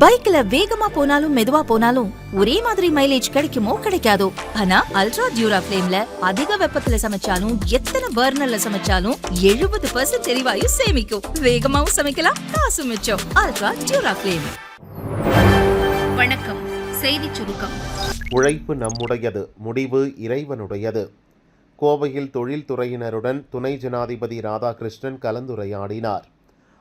பைக்ல வேகமா போனாலும் மெதுவா போனாலும் ஒரே மாதிரி மைலேஜ் கிடைக்குமோ கிடைக்காதோ? ஆனா அல்ட்ரா டியூரா பிளேம்ல அதிக வெப்பத்துல சமைச்சாலும் எத்தனை பர்னர்ல சமைச்சாலும் எழுபது பர்சன்ட் எரிவாயு சேமிக்கும். வேகமாவும் சமைக்கலாம் காசு மிச்சம். அல்ட்ரா டியூரா பிளேம் வணக்கம். செய்திச் சுருக்கம். உழைப்பு நம்முடையது முடிவு இறைவனுடையது. கோவையில் தொழில்துறையினருடன் துணை ஜனாதிபதி ராதாகிருஷ்ணன் கலந்துரையாடினார்.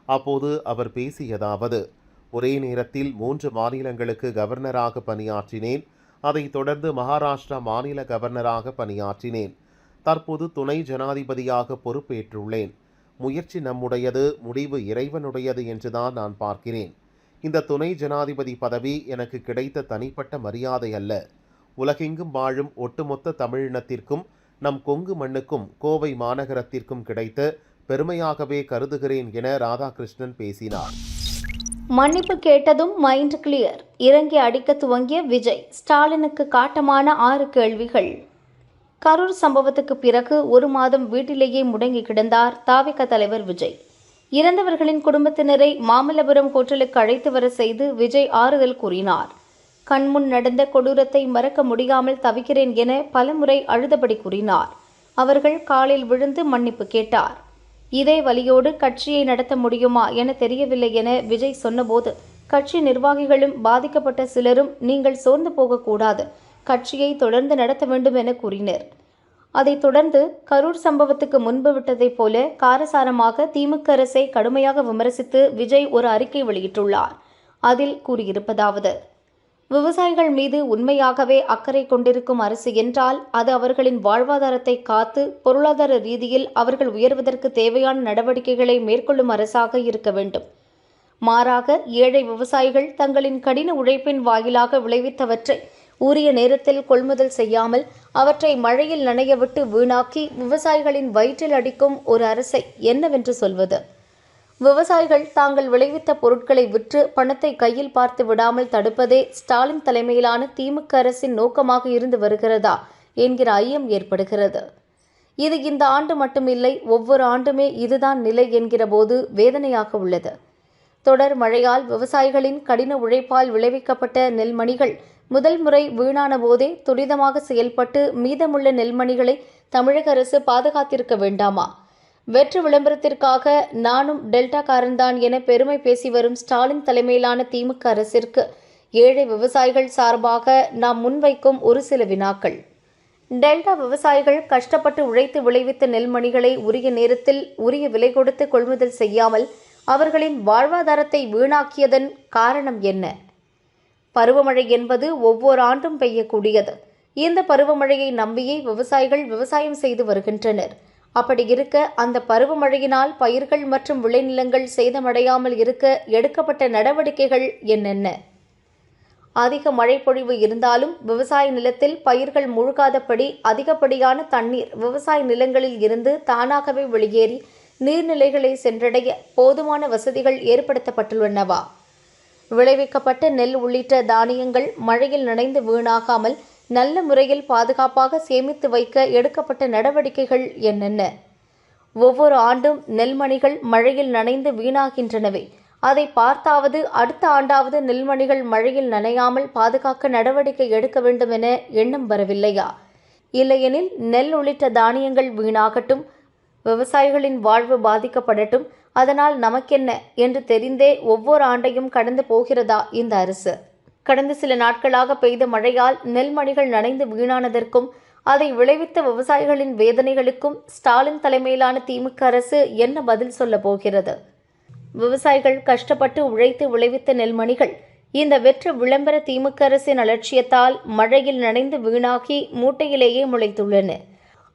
அப்போது அவர் பேசியதாவது ஒரே நேரத்தில் மூன்று மாநிலங்களுக்கு கவர்னராக பணியாற்றினேன். அதைத் தொடர்ந்து மகாராஷ்டிரா மாநில கவர்னராக பணியாற்றினேன். தற்போது துணை ஜனாதிபதியாக பொறுப்பேற்றுள்ளேன். முயற்சி நம்முடையது முடிவு இறைவனுடையது என்றுதான் நான் பார்க்கிறேன். இந்த துணை ஜனாதிபதி பதவி எனக்கு கிடைத்த தனிப்பட்ட மரியாதை அல்ல. உலகெங்கும் வாழும் ஒட்டுமொத்த தமிழினத்திற்கும் நம் கொங்கு மண்ணுக்கும் கோவை மாநகரத்திற்கும் கிடைத்த பெருமையாகவே கருதுகிறேன் என ராதாகிருஷ்ணன் பேசினார். மன்னிப்பு கேட்டதும் மைண்ட் கிளியர் இறங்கி அடிக்க துவங்கிய விஜய் ஸ்டாலினுக்கு காட்டமான ஆறு கேள்விகள். கரூர் சம்பவத்துக்கு பிறகு ஒரு மாதம் வீட்டிலேயே முடங்கி கிடந்தார் தாவிக தலைவர் விஜய். இறந்தவர்களின் குடும்பத்தினரை மாமல்லபுரம் கோட்டலுக்கு அழைத்து வர செய்து விஜய் ஆறுதல் கூறினார். கண்முன் நடந்த கொடூரத்தை மறக்க முடியாமல் தவிக்கிறேன் என பலமுறை அழுதபடி கூறினார். அவர்கள் காலில் விழுந்து மன்னிப்பு கேட்டார். இதே வழியோடு கட்சியை நடத்த முடியுமா என தெரியவில்லை என விஜய் சொன்னபோது கட்சி நிர்வாகிகளும் பாதிக்கப்பட்ட சிலரும் நீங்கள் சோர்ந்து போகக்கூடாது கட்சியை தொடர்ந்து நடத்த வேண்டும் என கூறினர். அதைத் தொடர்ந்து கரூர் சம்பவத்துக்கு முன்பு விட்டதைப் போல காரசாரமாக திமுக அரசை கடுமையாக விமர்சித்து விஜய் ஒரு அறிக்கை வெளியிட்டுள்ளார். அதில் கூறியிருப்பதாவது விவசாயிகள் மீது உண்மையாகவே அக்கறை கொண்டிருக்கும் அரசு என்றால் அது அவர்களின் வாழ்வாதாரத்தை காத்து பொருளாதார ரீதியில் அவர்கள் உயர்வதற்கு தேவையான நடவடிக்கைகளை மேற்கொள்ளும் அரசாக இருக்க வேண்டும். மாறாக ஏழை விவசாயிகள் தங்களின் கடின உழைப்பின் வாயிலாக விளைவித்தவற்றை உரிய நேரத்தில் கொள்முதல் செய்யாமல் அவற்றை மழையில் நனையவிட்டு வீணாக்கி விவசாயிகளின் வயிற்றில் அடிக்கும் ஒரு அரசை என்னவென்று சொல்வது? விவசாயிகள் தாங்கள் விளைவித்த பொருட்களை விற்று பணத்தை கையில் பார்த்து விடாமல் தடுப்பதே ஸ்டாலின் தலைமையிலான திமுக அரசின் நோக்கமாக இருந்து வருகிறதா என்கிற ஐயம் ஏற்படுகிறது. இது இந்த ஆண்டு மட்டுமில்லை ஒவ்வொரு ஆண்டுமே இதுதான் நிலை என்கிற போது வேதனையாக உள்ளது. தொடர் மழையால் விவசாயிகளின் கடின உழைப்பால் விளைவிக்கப்பட்ட நெல்மணிகள் முதல் முறை வீணான போதே துரிதமாக செயல்பட்டு மீதமுள்ள நெல்மணிகளை தமிழக அரசு பாதுகாத்திருக்க வேண்டாமா? வெற்று விளம்பரத்திற்காக நானும் டெல்டாக்காரன்தான் என பெருமை பேசி வரும் ஸ்டாலின் தலைமையிலான திமுக அரசிற்கு ஏழை விவசாயிகள் சார்பாக நாம் முன்வைக்கும் ஒரு சில வினாக்கள். டெல்டா விவசாயிகள் கஷ்டப்பட்டு உழைத்து விளைவித்த நெல்மணிகளை உரிய நேரத்தில் உரிய விலை கொடுத்து கொள்முதல் செய்யாமல் அவர்களின் வாழ்வாதாரத்தை வீணாக்கியதன் காரணம் என்ன? பருவமழை என்பது ஒவ்வொரு ஆண்டும் பெய்யக்கூடியது. இந்த பருவமழையை நம்பியே விவசாயிகள் விவசாயம் செய்து வருகின்றனர். அப்படி இருக்க அந்த பருவமழையினால் பயிர்கள் மற்றும் விளைநிலங்கள் சேதமடையாமல் இருக்க எடுக்கப்பட்ட நடவடிக்கைகள் என்னென்ன? அதிக மழைப்பொழிவு இருந்தாலும் விவசாய நிலத்தில் பயிர்கள் முழுகாதபடி அதிகப்படியான தண்ணீர் விவசாய நிலங்களில் இருந்து தானாகவே வெளியேறி நீர்நிலைகளை சென்றடைய போதுமான வசதிகள் ஏற்படுத்தப்பட்டுள்ளனவா? விளைவிக்கப்பட்ட நெல் உள்ளிட்ட தானியங்கள் மழையில் நனைந்து வீணாகாமல் நல்ல முறையில் பாதுகாப்பாக சேமித்து வைக்க எடுக்கப்பட்ட நடவடிக்கைகள் என்னென்ன? ஒவ்வொரு ஆண்டும் நெல்மணிகள் மழையில் நனைந்து வீணாகின்றனவே. அதை பார்த்தாவது அடுத்த ஆண்டாவது நெல்மணிகள் மழையில் நனையாமல் பாதுகாக்க நடவடிக்கை எடுக்க வேண்டும் என எண்ணம் வரவில்லையா? இல்லையெனில் நெல் உள்ளிட்ட தானியங்கள் வீணாகட்டும் விவசாயிகளின் வாழ்வு பாதிக்கப்படட்டும். அதனால் நமக்கென்ன? என்று தெரிந்தே ஒவ்வொரு ஆண்டையும் கடந்து போகிறதா இந்த அரசு? கடந்த சில நாட்களாக பெய்த மழையால் நெல்மணிகள் நனைந்து வீணானதற்கும் அதை விளைவித்த விவசாயிகளின் வேதனைகளுக்கும் ஸ்டாலின் தலைமையிலான திமுக அரசு என்ன பதில் சொல்ல போகிறது? விவசாயிகள் கஷ்டப்பட்டு உழைத்து விளைவித்த நெல்மணிகள் இந்த வெற்று விளம்பர திமுக அரசின் அலட்சியத்தால் மழையில் நனைந்து வீணாகி மூட்டையிலேயே முளைத்துள்ளன.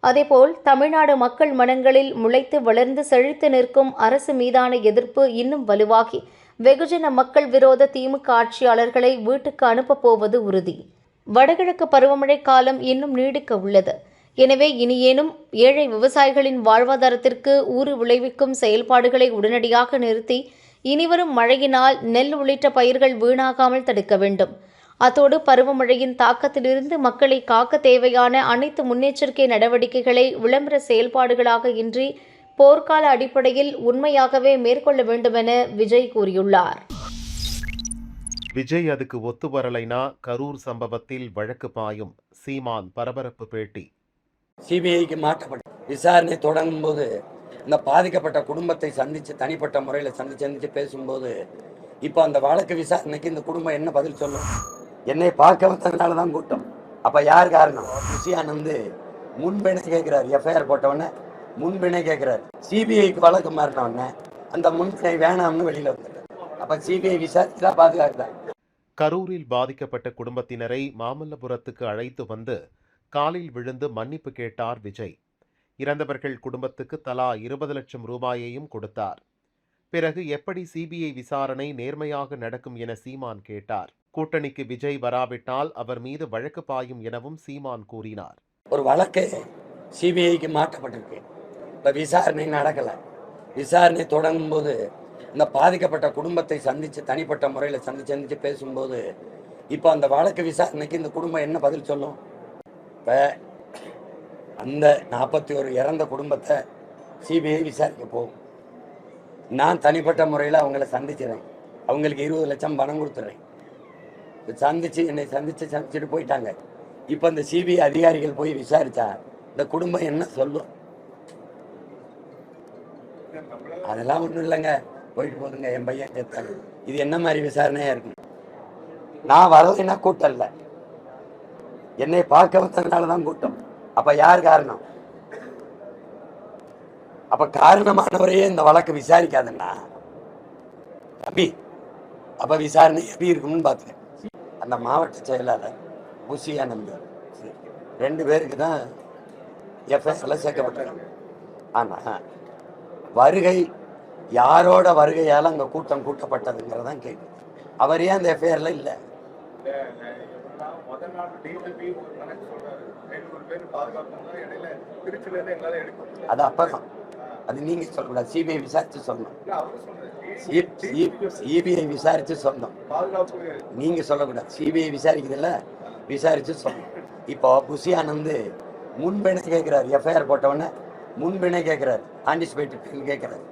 அதேபோல் தமிழ்நாடு மக்கள் மனங்களில் முளைத்து வளர்ந்து செழித்து நிற்கும் அரசு மீதான எதிர்ப்பு இன்னும் வலுவாகி வெகுஜன மக்கள் விரோத திமுக ஆட்சியாளர்களை வீட்டுக்கு அனுப்பப் போவது உறுதி. வடகிழக்கு பருவமழை காலம் இன்னும் நீடிக்க உள்ளது. எனவே இனியேனும் ஏழை விவசாயிகளின் வாழ்வாதாரத்திற்கு ஊறு விளைவிக்கும் செயல்பாடுகளை உடனடியாக நிறுத்தி இனிவரும் மழையினால் நெல் உள்ளிட்ட பயிர்கள் வீணாகாமல் தடுக்க வேண்டும். அத்தோடு பருவமழையின் தாக்கத்திலிருந்து மக்களை காக்க தேவையான அனைத்து முன்னெச்சரிக்கை நடவடிக்கைகளை விளம்பர செயல்பாடுகளாக இன்றி போர்க்கால அடிப்படையில் உண்மையாகவே மேற்கொள்ள வேண்டுமென விஜய் கூறியுள்ளார். விஜய் அதுக்கு ஒத்து வரலைனா கரூர் சம்பவத்தில் வழக்கு பாயும். சீமான் பரபரப்பு பேட்டி. சிபிஐக்கு மாற்றப்பட்ட விசாரணை தொடங்கும் போது இந்த பாதிக்கப்பட்ட குடும்பத்தை சந்திச்சு தனிப்பட்ட முறையில் சந்திச்சு சந்திச்சு பேசும்போது இப்போ அந்த வழக்கு விசாரணைக்கு இந்த குடும்பம் என்ன பதில் சொல்லும்? என்னை பார்க்க வந்ததுனால தான் கூட்டம். அப்ப யார் காரணம்? ருஷியானந்து முன்பிணை கேட்கிறார் எஃப்ஐஆர் போட்டவொடனே. முன்பிணை கேட்கிறார் சிபிஐக்கு வழக்கு மாறினவுடனே அந்த முன்பிணை வேணாம்னு வெளியில வந்துடுறாரு அப்ப சிபிஐ விசாரிச்சு தான் பாதுகாக்குதா? கரூரில் பாதிக்கப்பட்ட குடும்பத்தினரை மாமல்லபுரத்துக்கு அழைத்து வந்து காலில் விழுந்து மன்னிப்பு கேட்டார் விஜய். இறந்தவர்கள் குடும்பத்துக்கு தலா இருபது லட்சம் ரூபாயையும் கொடுத்தார். பிறகு எப்படி சிபிஐ விசாரணை நேர்மையாக நடக்கும் என சீமான் கேட்டார். கூட்டணிக்கு விஜய் வராவிட்டால் அவர் மீது வழக்கு பாயும் எனவும் சீமான் கூறினார். ஒரு வழக்கு சிபிஐக்கு மாற்றப்பட்டிருக்கு. இப்போ விசாரணை நடக்கலை. விசாரணை தொடங்கும் போது இந்த பாதிக்கப்பட்ட குடும்பத்தை சந்தித்து தனிப்பட்ட முறையில் சந்திச்சு சந்தித்து பேசும்போது இப்போ அந்த வழக்கு விசாரணைக்கு இந்த குடும்பம் என்ன பதில் சொல்லும்? இப்போ அந்த நாற்பத்தி ஒரு இறந்த குடும்பத்தை சிபிஐ விசாரிக்க போகும். நான் தனிப்பட்ட முறையில் அவங்கள சந்திச்சிடறேன் அவங்களுக்கு இருபது லட்சம் பணம் கொடுத்துட்றேன் சந்திச்சு என்னை சந்தித்து சந்திச்சுட்டு போயிட்டாங்க. இப்போ இந்த சிபிஐ அதிகாரிகள் போய் விசாரித்தா இந்த குடும்பம் என்ன சொல்லும்? அதெல்லாம் ஒன்றும் இல்லைங்க. போயிட்டு போதுங்க என் பையன் சேர்த்தாங்க இது என்ன மாதிரி விசாரணையா இருக்கும் நான் வரலைன்னா கூட்டம் இல்லை. என்னை பார்க்க வந்ததுனால தான் கூட்டம். அப்ப யார் காரணம்? அப்ப காரணமானவரையே இந்த வழக்கு விசாரிக்காதுன்னா தம்பி அப்ப விசாரணை எப்படி இருக்கும்னு பார்த்துக்கேன் அந்த மாவட்ட செயலாளர் புசியானந்த் ரெண்டு பேருக்கு தான் எஃப்எஸ்ல சேர்க்கப்பட்டிருக்காங்க ஆனால் வருகை யாரோட வருகையால் அங்கே கூட்டம் கூட்டப்பட்டதுங்கிறதான் கேள்வி. அவர் ஏன் அந்த எஃப்ஐஆரில் இல்லை? அது அப்புறம் அது நீங்க சொல்லக்கூடாது. சிபிஐ விசாரிச்சு சொன்னோம். சிபிஐ விசாரிச்சு சொன்னோம். நீங்க சொல்லக்கூடாது. சிபிஐ விசாரிக்குதுல்ல? விசாரிச்சு சொன்னோம். இப்போ புஷி ஆனந்த் முன்பிணை கேட்கிறாரு எஃப்ஐஆர் போட்டவொடனே முன்பிணை கேட்கிறாரு ஆன்டிசிபேட்டட் கேட்கிறாரு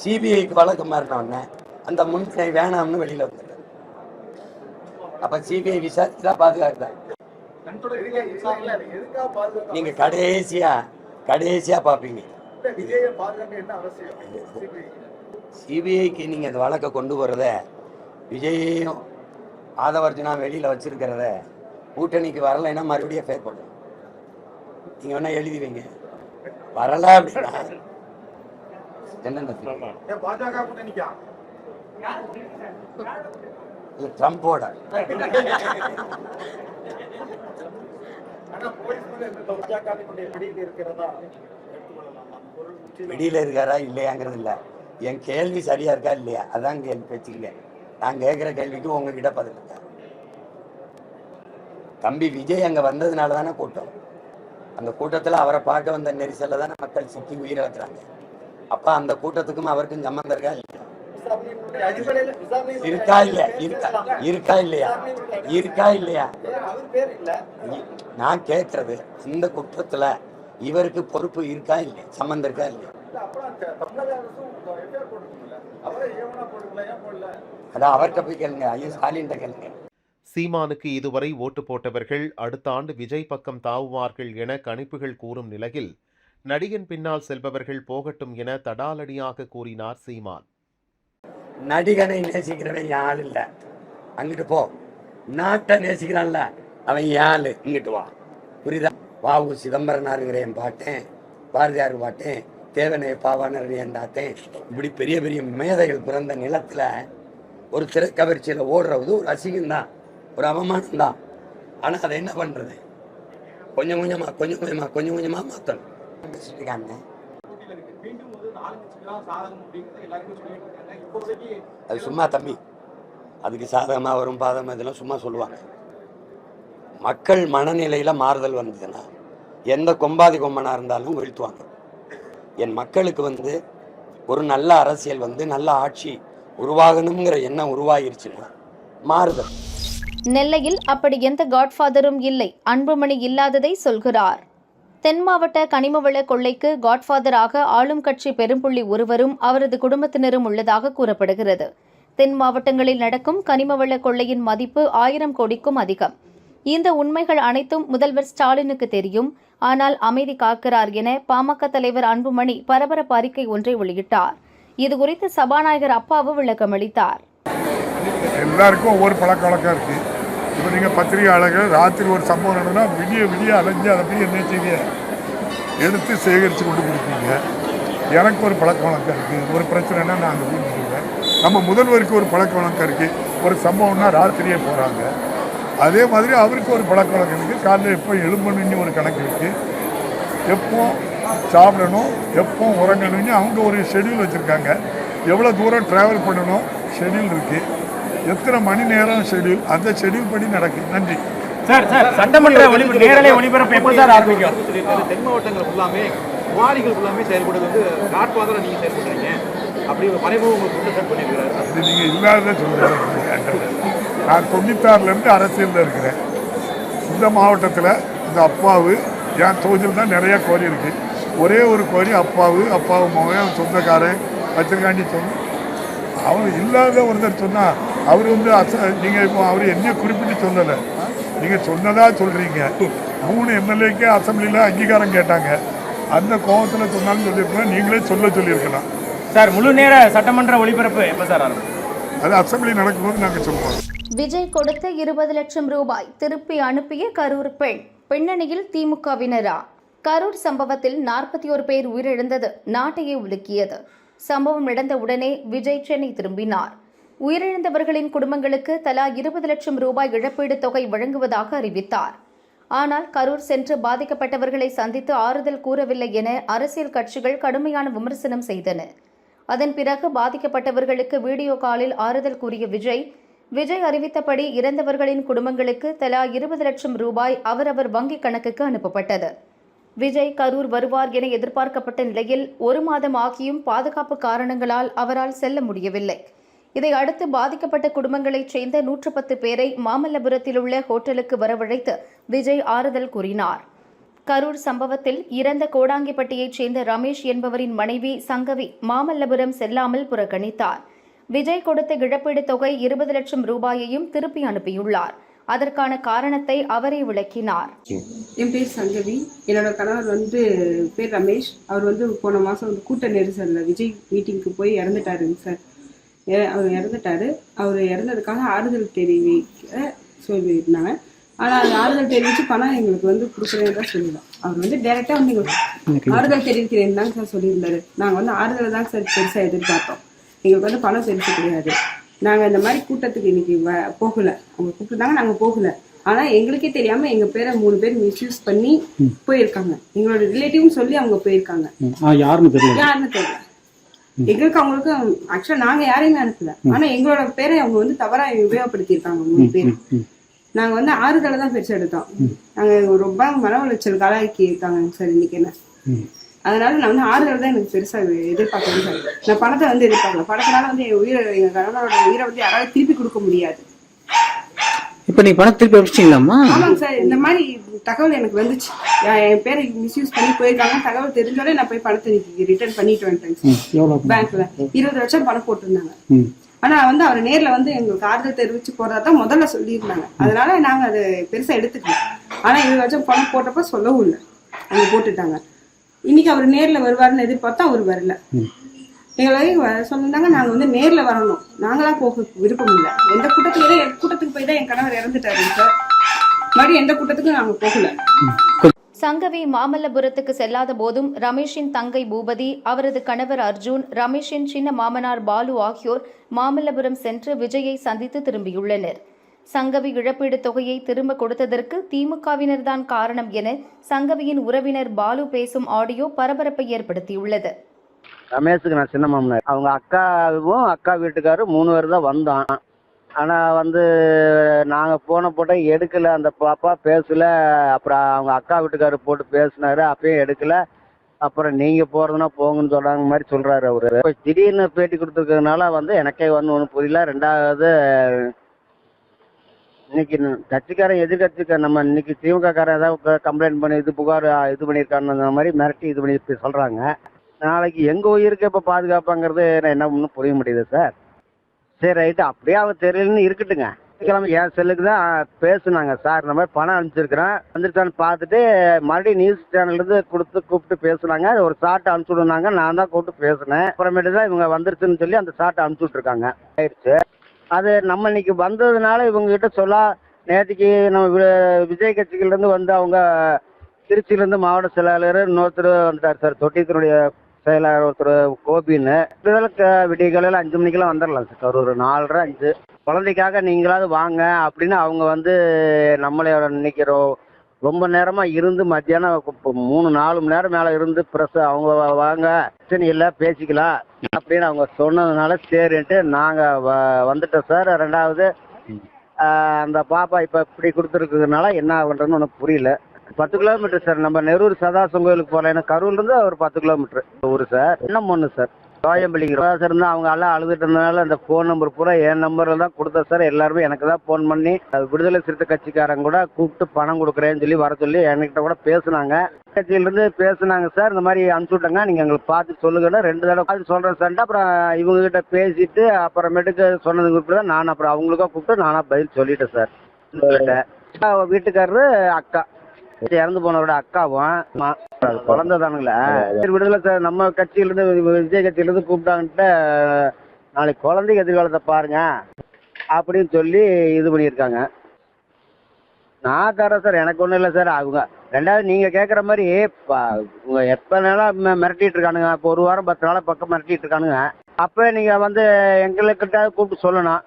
சிபிஐக்கு வழக்கு மாறினவுடனே அந்த முன்பினை வேணாம்னு வெளியில் வந்துடுறாரு அப்போ சிபிஐ விசாரிச்சு தான் பாதுகாக்குதா? நீங்கள் கடைசியாக கடைசியாக பார்ப்பீங்க சிபிஐக்கு நீங்கள் இந்த வழக்கை கொண்டு போகிறத விஜயையும் ஆதவர்ஜனா வெளியில் வச்சுருக்கிறத கூட்டணிக்கு வரலைன்னா மறுபடியும் ஃபேர் பண்ணும் நீங்கள் வேணால் எழுதி வைங்க. வரல அப்படின்னா ஏன் பாஜக வெளியில இருக்காரா இல்லையாங்கிறது இல்ல. என் கேள்வி சரியா இருக்கா இல்லையா? அதான் கேள்வி வச்சுக்கல நான் கேட்கிற கேள்விக்கு உங்ககிட்ட பதில் இருக்கா? தம்பி விஜய் அங்க வந்ததுனால தானே கூட்டம்? அந்த கூட்டத்துல அவரை பார்க்க வந்த நெரிசலில் தானே மக்கள் சிக்கி உயிரிழக்கிறாங்க அப்போ அந்த கூட்டத்துக்கும் அவருக்கும் சம்மந்தம் இருக்கா இல்லையா? இருக்கா இல்லையா? இருக்கா. இருக்கா இல்லையா? இருக்கா இல்லையா? நான் கேட்கறது இந்த குற்றத்துல இவருக்கு பொறுப்பு இருக்கா இல்லையா? சம்மந்தம் இருக்கா இல்லையா? அதான் அவர்கிட்ட போய் கேளுங்க ஐயோ ஸ்டாலின்கிட்ட கேளுங்க. சீமானுக்கு இதுவரை ஓட்டு போட்டவர்கள் அடுத்த ஆண்டு விஜய் பக்கம் தாவுவார்கள் என கணிப்புகள் கூறும் நிலையில் நடிகன் பின்னால் செல்பவர்கள் போகட்டும் என தடாலடியாக கூறினார் சீமான். நடிகனை நேசிக்கிறவன் யாள் இல்லை. இல்ல அங்கிட்டு போ. நாட்டை நேசிக்கிறான்ல அவன் யாழ் இங்கிட்டு வா. புரியுதா? வாவு சிதம்பரனாருங்கிற என் பாட்டேன் பாரதியார் பாட்டேன் தேவனை பாவானர் என் தாத்தேன் இப்படி பெரிய பெரிய மேதைகள் பிறந்த நிலத்துல ஒரு திரைக்கவர்ச்சியில ஓடுறது ஒரு அசிங்கம் தான். ஒரு அவமானம் தான். ஆனா அதை என்ன பண்றது? கொஞ்சம் கொஞ்சமா கொஞ்சம் கொஞ்சமா கொஞ்சம் கொஞ்சமா மாத்தணும். பேசிட்டு இருக்காங்க அது சும்மா தம்பி. அதுக்கு சாதகமாக வரும் பாதகம் இதெல்லாம் சும்மா சொல்லுவாங்க. மக்கள் மனநிலையில் மாறுதல் வந்ததுன்னா எந்த கொம்பாதி கொம்பனாக இருந்தாலும் வீழ்த்துவாங்க. என் மக்களுக்கு வந்து ஒரு நல்ல அரசியல் வந்து நல்ல ஆட்சி உருவாகணுங்கிற எண்ணம் உருவாகிருச்சுன்னா மாறுதல். நெல்லையில் அப்படி எந்த காட்ஃபாதரும் இல்லை. அன்புமணி இல்லாததை சொல்கிறார். தென் மாவட்ட கனிமவள கொள்ளைக்கு காட்ஃபாதராக ஆளும் கட்சி பெரும்புள்ளி ஒருவரும் அவரது குடும்பத்தினரும் உள்ளதாக கூறப்படுகிறது. தென் மாவட்டங்களில் நடக்கும் கனிமவள கொள்ளையின் மதிப்பு ஆயிரம் கோடிக்கும் அதிகம். இந்த உண்மைகள் அனைத்தும் முதல்வர் ஸ்டாலினுக்கு தெரியும். ஆனால் அமைதி காக்கிறார் என பாமக தலைவர் அன்புமணி பரபரப்பு அறிக்கை ஒன்றை வெளியிட்டார். இதுகுறித்து சபாநாயகர் அப்பாவு விளக்கமளித்தார். எல்லாருக்கும் ஒவ்வொரு பழக்க வழக்கம் இருக்குது இப்போ நீங்கள் பத்திரிகையாளர்கள் ராத்திரி ஒரு சம்பவம் நடந்தா விடிய விடிய அலைஞ்சு அதை போய் என்ன செய்ய எடுத்து சேகரித்து கொண்டு கொடுப்பீங்க. எனக்கு ஒரு பழக்க வழக்கம் இருக்குது ஒரு பிரச்சனைனா நான் அங்கே போய் முடிவேன் நம்ம முதல்வருக்கு ஒரு பழக்க வழக்கம் இருக்குது ஒரு சம்பவம்னா ராத்திரியே போகிறாங்க அதே மாதிரி அவருக்கு ஒரு பழக்க வழக்கம் இருக்குது காலையில் எப்போ எழும்பணும்னு ஒரு கணக்கு இருக்குது எப்போ சாப்பிடணும் எப்போ உறங்கணும்னு அவங்க ஒரு ஷெடியூல் வச்சுருக்காங்க. எவ்வளோ தூரம் ட்ராவல் பண்ணணும் ஷெடியூல் இருக்குது எத்தனை மணி நேரம் ஷெட்யூல் அந்த ஷெட்யூல் படி நடக்குது நன்றி. சார் சார் சட்டமன்ற ஒளிபரப்பு நேரலை ஒளிபரப்பு எப்படி சார் ஆரம்பிக்கும்? தென் மாவட்டங்கள் ஃபுல்லாமே குவாரிகள் ஃபுல்லாமே செயல்படுறது வந்து காட்பாதரை நீங்கள் செயல்படுறீங்க. அப்படி ஒரு மறைமுக உங்களுக்கு குற்றச்சாட்டு பண்ணியிருக்கிறாரு இது நீங்கள் இல்லாத சொல்கிறேன் நான் தொண்ணூத்தாறுலேருந்து அரசியலில் இருக்கிறேன். இந்த மாவட்டத்தில் இந்த அப்பாவு என் தொகுதியில் தான் நிறைய கோரி இருக்குது ஒரே ஒரு கோரி அப்பாவு அப்பாவு மகன் சொந்தக்காரன் வச்சிருக்காண்டி சொன்ன அவர் இல்லாத ஒருத்தர் சொன்னால் அவர் வந்து நீங்கள் இப்போ அவர் என்ன குறிப்பிட்டு சொல்லலை. நீங்கள் சொன்னதா சொல்கிறீங்க மூணு எம்எல்ஏக்கே அசம்பிளியில் அங்கீகாரம் கேட்டாங்க. அந்த கோபத்தில் சொன்னாலும் சொல்லியிருக்கலாம். நீங்களே சொல்ல சொல்லியிருக்கலாம். சார் முழு நேர சட்டமன்ற ஒளிபரப்பு எப்போ சார் அது அசம்பிளி நடக்கும்போது நாங்கள் சொல்லுவோம். விஜய் கொடுத்த இருபது லட்சம் ரூபாய் திருப்பி அனுப்பிய கரூர் பெண் பின்னணியில் திமுகவினரா? கரூர் சம்பவத்தில் நாற்பத்தி ஒரு பேர் உயிரிழந்தது நாட்டையே உலுக்கியது. சம்பவம் நடந்த உடனே விஜய் சென்னை திரும்பினார். உயிரிழந்தவர்களின் குடும்பங்களுக்கு தலா இருபது லட்சம் ரூபாய் இழப்பீடு தொகை வழங்குவதாக அறிவித்தார். ஆனால் கரூர் சென்று பாதிக்கப்பட்டவர்களை சந்தித்து ஆறுதல் கூறவில்லை என அரசியல் கட்சிகள் கடுமையான விமர்சனம் செய்தன. அதன் பிறகு பாதிக்கப்பட்டவர்களுக்கு வீடியோ காலில் ஆறுதல் கூறிய விஜய் விஜய் அறிவித்தபடி இறந்தவர்களின் குடும்பங்களுக்கு தலா இருபது லட்சம் ரூபாய் அவரவர் வங்கிக் கணக்குக்கு அனுப்பப்பட்டது. விஜய் கரூர் வருவார் என எதிர்பார்க்கப்பட்ட நிலையில் ஒரு மாதம் ஆகியும் பாதுகாப்பு காரணங்களால் அவரால் செல்ல முடியவில்லை. இதை அடுத்து பாதிக்கப்பட்ட குடும்பங்களைச் சேர்ந்த நூற்று பத்து பேரை மாமல்லபுரத்தில் உள்ள ஹோட்டலுக்கு வரவழைத்து விஜய் ஆறுதல் கூறினார். கரூர் சம்பவத்தில் இறந்த கோடாங்கிப்பட்டியைச் சேர்ந்த ரமேஷ் என்பவரின் மனைவி சங்கவி மாமல்லபுரம் செல்லாமல் புறக்கணித்தார். விஜய் கொடுத்த இழப்பீடு தொகை இருபது லட்சம் ரூபாயையும் திருப்பி அனுப்பியுள்ளார். அதற்கான காரணத்தை அவரே விளக்கினார். என் பேர் சங்கவி. என்னோட கணவர் வந்து பேர் ரமேஷ். அவர் வந்து போன மாதம் வந்து கூட்ட நெரிசலில் விஜய் மீட்டிங்க்கு போய் இறந்துட்டாருங்க சார். அவர் இறந்துட்டாரு. அவர் இறந்ததுக்காக ஆறுதல் தெரிவிக்க சொல்லியிருந்தாங்க. ஆனால் அது ஆறுதல் தெரிவித்து பணம் எங்களுக்கு வந்து கொடுக்குறேன்னு தான் சொல்லலாம் அவர் வந்து டேரெக்டாக வந்து எங்களுக்கு ஆறுதல் தெரிவிக்கிறேன்னு தாங்க சார் சொல்லியிருந்தாரு. நாங்கள் வந்து ஆறுதலை தான் சார் பெருசாக எதிர்பார்த்தோம். எங்களுக்கு வந்து பணம் பெருசு கிடையாது. நாங்கள் இந்த மாதிரி கூட்டத்துக்கு இன்னைக்கு வ போகல. அவங்க கூப்பிட்டுருந்தாங்க நாங்கள் போகல. ஆனா எங்களுக்கே தெரியாம எங்க பேரை மூணு பேர் மிஸ்யூஸ் பண்ணி போயிருக்காங்க. எங்களோட ரிலேட்டிவ்னு சொல்லி அவங்க போயிருக்காங்க. யாருன்னு தெரியல. யாருன்னு தெரியல. எங்களுக்கு அவங்களுக்கு ஆக்சுவலா நாங்க யாரையுமே அனுப்பல. ஆனா எங்களோட பேரை அவங்க வந்து தவறா உபயோகப்படுத்தியிருக்காங்க மூணு பேர் நாங்க வந்து ஆறுதலை தான் பெருசு எடுத்தோம். நாங்க ரொம்ப மன உளைச்சல் காலாக்கி இருக்காங்க சார் இன்னைக்கு என்ன. அதனால நான் வந்து ஆறுதல் தான் எனக்கு பெருசா எதிர்பார்க்கணும் சார் நான் பணத்தை வந்து எதிர்பார்க்கல. பணத்தினால வந்து என் உயிரை எங்க கணவனோட உயிரை வந்து யாராலும் திருப்பி கொடுக்க முடியாது. இப்போ நீ பணம் திருப்பி அனுப்பிச்சிங்களாம்மா ஆமாங்க சார் இந்த மாதிரி தகவல் எனக்கு வந்துச்சு. என் பேரை மிஸ்யூஸ் பண்ணி போயிருக்காங்க. தகவல் தெரிஞ்சோடனே நான் போய் பணத்தை ரிட்டர்ன் பண்ணிட்டு எவ்வளோ பேங்க்ல. இருபது லட்சம் பணம் போட்டிருந்தாங்க. ஆனா வந்து அவர் நேர்ல வந்து எங்களுக்கு ஆறுதல் தெரிவிச்சு போறதா தான் முதல்ல சொல்லியிருந்தாங்க. அதனால நாங்க அது பெருசா எடுத்துக்கல. ஆனா இருபது லட்சம் பணம் போட்டப்ப சொல்லவும் இல்லை. அங்க போட்டுட்டாங்க. இன்னைக்கு அவர் நேர்ல வருவாருன்னு எதிர்பார்த்தா அவர் வரல. எங்களை சொன்னாங்க நாங்கள் வந்து நேரில் வரணும். நாங்களாம் போக விருப்பம் இல்லை. எந்த கூட்டத்துக்கு எந்த கூட்டத்துக்கு போய் தான் என் கணவர் இறந்துட்டாரு சார் மறுபடியும் எந்த கூட்டத்துக்கும் நாங்கள் போகல. சங்கவி மாமல்லபுரத்துக்கு செல்லாத போதும் ரமேஷின் தங்கை பூபதி அவரது கணவர் அர்ஜுன் ரமேஷின் சின்ன மாமனார் பாலு ஆகியோர் மாமல்லபுரம் சென்று விஜயை சந்தித்து திரும்பியுள்ளனர். சங்கவி இழப்பீடு தொகையை திரும்ப கொடுத்ததற்கு திமுகவினர்தான் காரணம் என சங்கவியின் உறவினர் பாலு பேசும் ஆடியோ பரபரப்பை ஏற்படுத்தியுள்ளது. ரமேஷுக்கு நான் சின்ன மாமனார். அவங்க அக்காவும் அக்கா வீட்டுக்காரும் மூணு பேர் தான் வந்தோம். ஆனால் வந்து நாங்கள் போன போட்ட எடுக்கலை. அந்த பாப்பா பேசலை. அப்புறம் அவங்க அக்கா வீட்டுக்காரர் போட்டு பேசினாரு. அப்பயும் எடுக்கலை. அப்புறம் நீங்கள் போகிறதுனா போங்கன்னு சொல்கிறாங்க மாதிரி சொல்கிறாரு அவர். இப்போ திடீர்னு பேட்டி கொடுத்துருக்கறதுனால வந்து எனக்கே வந்து ஒன்றும் புரியல. ரெண்டாவது இன்னைக்கு கட்சிக்காரன் எதிர்கட்சிக்காரன் நம்ம இன்னைக்கு திமுக காரன் ஏதாவது கம்ப்ளைண்ட் பண்ணி இது புகார் இது பண்ணியிருக்கான்னு மாதிரி மிரட்டி இது பண்ணி சொல்கிறாங்க நாளைக்கு எங்க உயிருக்கு இப்ப பாதுகாப்பாங்கிறது என்ன ஒன்றும் புரிய முடியுது சார் சரி ரைட்டு அப்படியே அவன் தெரியலன்னு இருக்கட்டுங்க. கிழமை என் செல்லுக்கு தான் பேசுனாங்க சார் இந்த மாதிரி பணம் அனுப்பிச்சிருக்கிறேன். வந்துருச்சான்னு பார்த்துட்டு மறுபடியும் நியூஸ் சேனல்லேருந்து கொடுத்து கூப்பிட்டு பேசுனாங்க. ஒரு சார்ட் அனுப்பிச்சு விடுனாங்க. நான் தான் கூப்பிட்டு பேசினேன். அப்புறமேட்டு தான் இவங்க வந்துருச்சுன்னு சொல்லி அந்த சார்ட் அனுப்பிச்சு விட்ருக்காங்க ஆயிடுச்சு. அது நம்ம இன்னைக்கு வந்ததுனால இவங்க கிட்ட சொல்ல நேற்றுக்கு நம்ம விஜய் கட்சிகள்லேருந்து வந்து அவங்க திருச்சியிலேருந்து மாவட்ட செயலாளர் இன்னொருத்தர் வந்துட்டார் சார் தொட்டியத்தினுடைய செயலாளர் ஒருத்தர் கோபின்னு. விடிய காலையில் அஞ்சு மணிக்கெல்லாம் வந்துடலாம் சார் ஒரு நாலரை அஞ்சு. குழந்தைக்காக நீங்களாவது வாங்க அப்படின்னு அவங்க வந்து நம்மளே நினைக்கிறோம். ரொம்ப நேரமாக இருந்து மத்தியானம் மூணு நாலு மணி நேரம் மேலே இருந்து ப்ரெஸ் அவங்க வாங்க. பிரச்சனை இல்லை பேசிக்கலாம் அப்படின்னு அவங்க சொன்னதுனால சரின்ட்டு நாங்கள் வ வந்துட்டோம் சார் ரெண்டாவது அந்த பாப்பா இப்போ இப்படி கொடுத்துருக்குறதுனால என்ன ஆகுன்றதுன்னு ஒன்றும் புரியல. பத்து கிலோமீட்டர் சார். நம்ம நெரூர் சதாசம் கோயிலுக்கு போகலாம். எனக்கு கரூர்லேருந்து ஒரு பத்து கிலோமீட்டர். ஊர் சார். என்ன ஒன்று சார்? கோயம்பள்ளிங்க சார் இருந்தால் அவங்க எல்லாம் அழுதுட்டு இருந்தனால அந்த ஃபோன் நம்பர் பூரா என் நம்பரில் தான் கொடுத்தேன் சார். எல்லாருமே எனக்கு தான் ஃபோன் பண்ணி விடுதலை சிறுத்தை கட்சிக்காரங்க கூட கூப்பிட்டு பணம் கொடுக்குறேன்னு சொல்லி வர சொல்லி என்கிட்ட கூட பேசுனாங்க. கட்சியிலேருந்து பேசுனாங்க சார். இந்த மாதிரி அனுப்பிச்சு விட்டேங்க நீங்கள் எங்களுக்கு பார்த்து சொல்லுங்கன்னா ரெண்டு தடவை பார்த்து சொல்கிறேன் சார். அப்புறம் இவங்க கிட்ட பேசிட்டு அப்புறமேட்டுக்கு சொன்னது குறிப்பிட்டு தான் நான் அப்புறம் அவங்களுக்கும் கூப்பிட்டு நானாக பதில் சொல்லிட்டேன் சார். வீட்டுக்காரரு அக்கா. இறந்து போனவரோட அக்காவும் குழந்தை தானுங்களே சரி விடுதலை சார் நம்ம கட்சியிலேருந்து விஜய் கட்சியிலேருந்து கூப்பிட்டாங்கன்ட்டு நாளைக்கு குழந்தைக்கு எதிர்காலத்தை பாருங்க அப்படின்னு சொல்லி இது பண்ணியிருக்காங்க. நான் தரேன் சார் எனக்கு ஒன்றும் இல்லை சார் அவங்க ரெண்டாவது நீங்கள் கேட்குற மாதிரி இவங்க எப்போ நாளாக மிரட்டிட்டு இருக்கானுங்க இப்போ ஒரு வாரம் பத்து நாளாக பக்கம் மிரட்டிட்டு இருக்கானுங்க. அப்போ நீங்கள் வந்து எங்களுக்கிட்ட கூப்பிட்டு சொல்லணும்.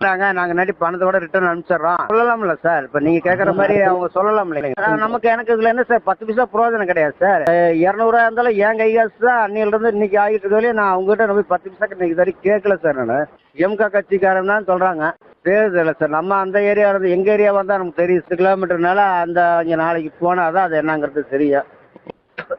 நாங்க நாங்க நடி பணத்தோட ரிட்டர்ன் அனுப்பிச்சிடுறோம். சொல்லலாம்ல சார் இப்ப நீங்க கேக்குற மாதிரி அவங்க சொல்லலாம் இல்லைங்க? நமக்கு எனக்கு இதுல என்ன சார் பத்து பைசா பிரயோஜனம் கிடையாது சார் இருநூறுவா இருந்தாலும் என் கை காசு தான் அன்னியில இருந்து இன்னைக்கு ஆகிட்டு இருக்கவே நான் அவங்ககிட்ட நம்ம பத்து பைசா இன்னைக்கு இது வரைக்கும் கேட்கல சார் நான். எம்கா கட்சிக்காரன் தான் சொல்றாங்க. தெரியுது சார் நம்ம அந்த ஏரியா இருந்து எங்க ஏரியா வந்தா நமக்கு தெரியும். சிக்ஸ் கிலோமீட்டர்னால அந்த இங்க நாளைக்கு போனாதான் அது என்னங்கிறது தெரியும்.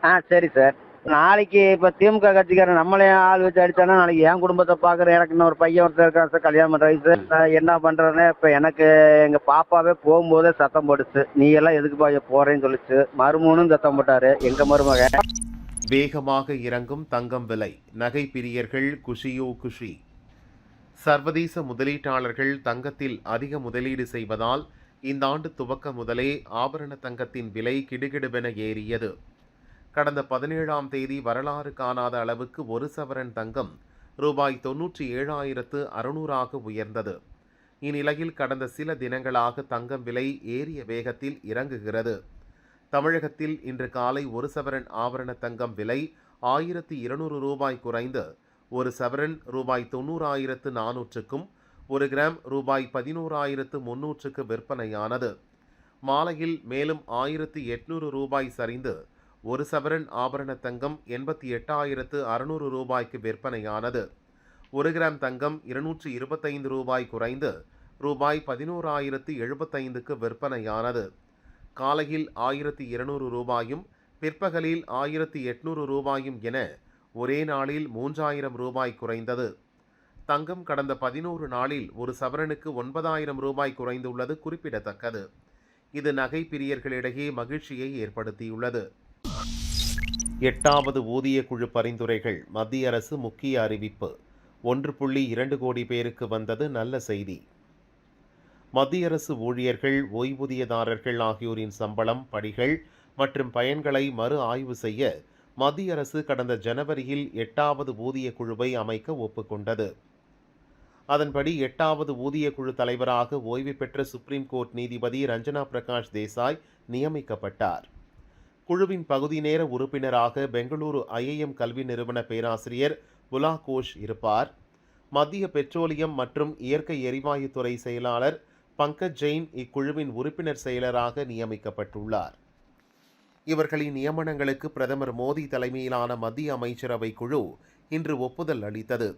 ஆ சரி சார் நாளைக்கு இப்போ திமுக கட்சிக்காரன் நம்மளே ஆள் வச்சு அடிச்சானா நாளைக்கு என் குடும்பத்தை பார்க்குற எனக்கு இன்னொரு பையன் ஒருத்தர் இருக்கான் சார் கல்யாணம் பண்ணுற வயசு. நான் என்ன பண்ணுறேன்னு இப்போ எனக்கு எங்கள் பாப்பாவே போகும்போதே சத்தம் போட்டுச்சு. நீ எல்லாம் எதுக்கு பாய போறேன்னு சொல்லிச்சு. மருமகனும் சத்தம் போட்டாரு. எங்க மருமக? வேகமாக இறங்கும் தங்கம் விலை. நகை பிரியர்கள் குஷியோ குஷி. சர்வதேச முதலீட்டாளர்கள் தங்கத்தில் அதிக முதலீடு செய்வதால் இந்த ஆண்டு துவக்க முதலே ஆபரண தங்கத்தின் விலை கிடுகிடுவென ஏறியது. கடந்த பதினேழாம் தேதி வரலாறு காணாத அளவுக்கு ஒரு சவரன் தங்கம் ரூபாய் தொன்னூற்றி ஏழாயிரத்து அறுநூறாக உயர்ந்தது. இந்நிலையில் கடந்த சில தினங்களாக தங்கம் விலை ஏறிய வேகத்தில் இறங்குகிறது. தமிழகத்தில் இன்று காலை ஒரு சவரன் ஆபரண தங்கம் விலை ஆயிரத்தி இருநூறு ரூபாய் குறைந்து ஒரு சவரன் ரூபாய் தொண்ணூறாயிரத்து நானூற்றுக்கும் ஒரு கிராம் ரூபாய் பதினோராயிரத்து முன்னூற்றுக்கு விற்பனையானது. மாலையில் மேலும் ஆயிரத்தி எட்நூறு ரூபாய் சரிந்து ஒரு சவரன் ஆபரண தங்கம் எண்பத்தி எட்டாயிரத்து அறுநூறு ரூபாய்க்கு விற்பனையானது. ஒரு கிராம் தங்கம் இருநூற்றி இருபத்தைந்து ரூபாய் குறைந்து ரூபாய் பதினோராயிரத்து எழுபத்தைந்துக்கு விற்பனையானது. காலையில் ஆயிரத்தி இருநூறு ரூபாயும் பிற்பகலில் ஆயிரத்தி எட்நூறு ரூபாயும் என ஒரே நாளில் மூன்றாயிரம் ரூபாய் குறைந்தது. தங்கம் கடந்த பதினோரு நாளில் ஒரு சவரனுக்கு ஒன்பதாயிரம் ரூபாய் குறைந்துள்ளது குறிப்பிடத்தக்கது. இது நகை பிரியர்களிடையே மகிழ்ச்சியை ஏற்படுத்தியுள்ளது. எட்டாவது ஊதிய குழு பரிந்துரைகள் மத்திய அரசு முக்கிய அறிவிப்பு. ஒன்று புள்ளி இரண்டு கோடி பேருக்கு வந்தது நல்ல செய்தி. மத்திய அரசு ஊழியர்கள் ஓய்வூதியதாரர்கள் ஆகியோரின் சம்பளம் படிகள் மற்றும் பயன்களை மறு ஆய்வு செய்ய மத்திய அரசு கடந்த ஜனவரியில் எட்டாவது ஊதிய குழுவை அமைக்க ஒப்புக்கொண்டது. அதன்படி எட்டாவது ஊதிய குழு தலைவராக ஓய்வு பெற்ற சுப்ரீம் கோர்ட் நீதிபதி ரஞ்சனா பிரகாஷ் தேசாய் நியமிக்கப்பட்டார். குழுவின் பகுதி நேர உறுப்பினராக பெங்களூரு ஐஐஎம் கல்வி நிறுவன பேராசிரியர் புலா கோஷ் இருப்பார். மத்திய பெட்ரோலியம் மற்றும் இயற்கை எரிவாயுத்துறை செயலாளர் பங்கஜ் ஜெயின் இக்குழுவின் உறுப்பினர் செயலராக நியமிக்கப்பட்டுள்ளார். இவர்களின் நியமனங்களுக்கு பிரதமர் மோடி தலைமையிலான மத்திய அமைச்சரவை குழு இன்று ஒப்புதல் அளித்தது.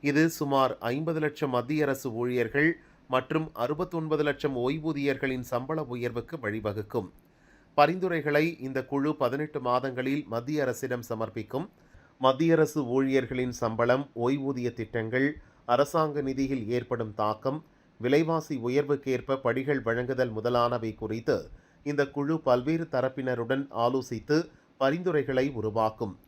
இது சுமார் ஐம்பது லட்சம் மத்திய அரசு ஊழியர்கள் மற்றும் அறுபத்தொன்பது லட்சம் ஓய்வூதியர்களின் சம்பள உயர்வுக்கு வழிவகுக்கும். பரிந்துரைகளை இந்த குழு பதினெட்டு மாதங்களில் மத்திய அரசிடம் சமர்ப்பிக்கும். மத்திய அரசு ஊழியர்களின் சம்பளம் ஓய்வூதிய திட்டங்கள் அரசாங்க நிதியில் ஏற்படும் தாக்கம் விலைவாசி உயர்வுக்கேற்ப படிகள் வழங்குதல் முதலானவை குறித்து இந்த குழு பல்வேறு தரப்பினருடன் ஆலோசித்து பரிந்துரைகளை உருவாக்கும்.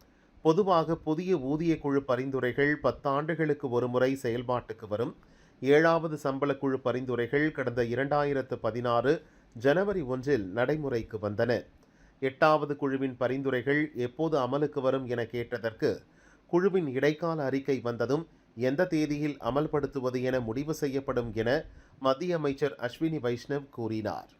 பொதுவாக புதிய ஊதிய குழு பரிந்துரைகள் பத்தாண்டுகளுக்கு ஒருமுறை செயல்பாட்டுக்கு வரும். ஏழாவது சம்பள குழு பரிந்துரைகள் கடந்த இரண்டாயிரத்து பதினாறு ஜனவரி ஒன்றில் நடைமுறைக்கு வந்தன. எட்டாவது குழுவின் பரிந்துரைகள் எப்போது அமலுக்கு வரும் என கேட்டதற்கு குழுவின் இடைக்கால அறிக்கை வந்ததும் எந்த தேதியில் அமல்படுத்துவது என முடிவு செய்யப்படும் என மத்திய அமைச்சர் அஸ்வினி வைஷ்ணவ் கூறினார்.